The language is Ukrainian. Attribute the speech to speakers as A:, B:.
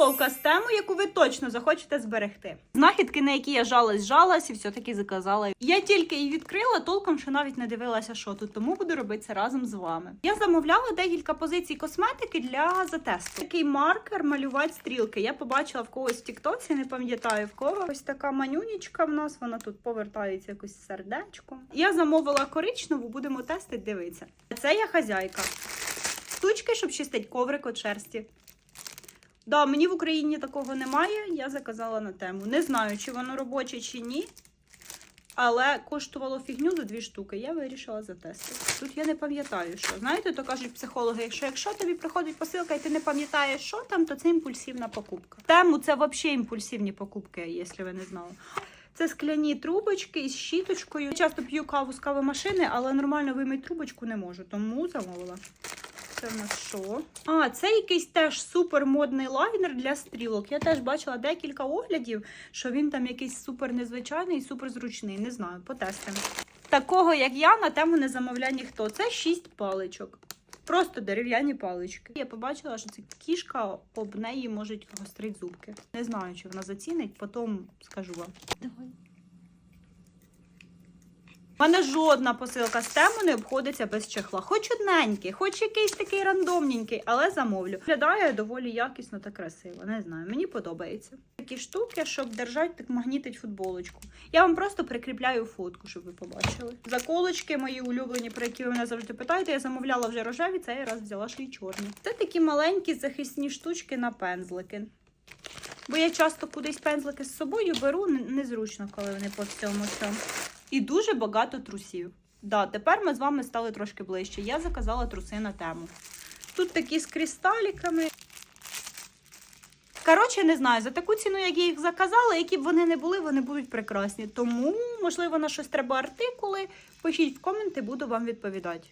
A: Розпаковка з теми, яку ви точно захочете зберегти. Знахідки, на які я жалась, жалась і все-таки заказала. Я тільки її відкрила, толком ще навіть не дивилася, що тут, тому буду робити це разом з вами. Я замовляла декілька позицій косметики для затесту. Такий маркер малювати стрілки. Я побачила в когось в Тіктоці, не пам'ятаю в кого. Ось така манюнічка в нас, вона тут повертається якось сердечком. Я замовила коричневу, будемо тестити, дивитися. Це я хазяйка. Штучки, щоб чистить коврик від шерсті. Да, мені в Україні такого немає. Я заказала на тему. Не знаю, чи воно робоче, чи ні. Але коштувало фігню за дві штуки. Я вирішила затестити. Тут я не пам'ятаю, що. Знаєте, то кажуть психологи, що якщо тобі приходить посилка і ти не пам'ятаєш, що там, то це імпульсивна покупка. Тему це взагалі імпульсивні покупки, якщо ви не знали. Це скляні трубочки із щіточкою. Я часто п'ю каву з кавомашини, але нормально вимити трубочку не можу, тому замовила. Це в нас що? А, це якийсь теж супермодний лайнер для стрілок. Я теж бачила декілька оглядів, що він там якийсь супер незвичайний і супер зручний. Не знаю, потестимо. Такого, як я, на тему не замовляє ніхто. Це шість паличок. Просто дерев'яні палички. Я побачила, що це кішка, об неї можуть гострити зубки. Не знаю, чи вона зацінить, потім скажу вам. Давай. У мене жодна посилка з тему не обходиться без чехла. Хоч одненький, хоч якийсь такий рандомненький, але замовлю. Виглядає доволі якісно та красиво. Не знаю, мені подобається. Такі штуки, щоб держати, так магнітить футболочку. Я вам просто прикріпляю фотку, щоб ви побачили. Заколочки мої улюблені, про які ви мене завжди питаєте. Я замовляла вже рожеві, цей раз взяла ще й чорні. Це такі маленькі захисні штучки на пензлики. Бо я часто кудись пензлики з собою беру, незручно, коли вони по всьому цьому. І дуже багато трусів. Да, тепер ми з вами стали трошки ближче. Я заказала труси на тему. Тут такі з кристаліками. Коротше, не знаю, за таку ціну, як я їх заказала, які б вони не були, вони будуть прекрасні. Тому, можливо, на щось треба артикули. Пишіть в коменти, буду вам відповідати.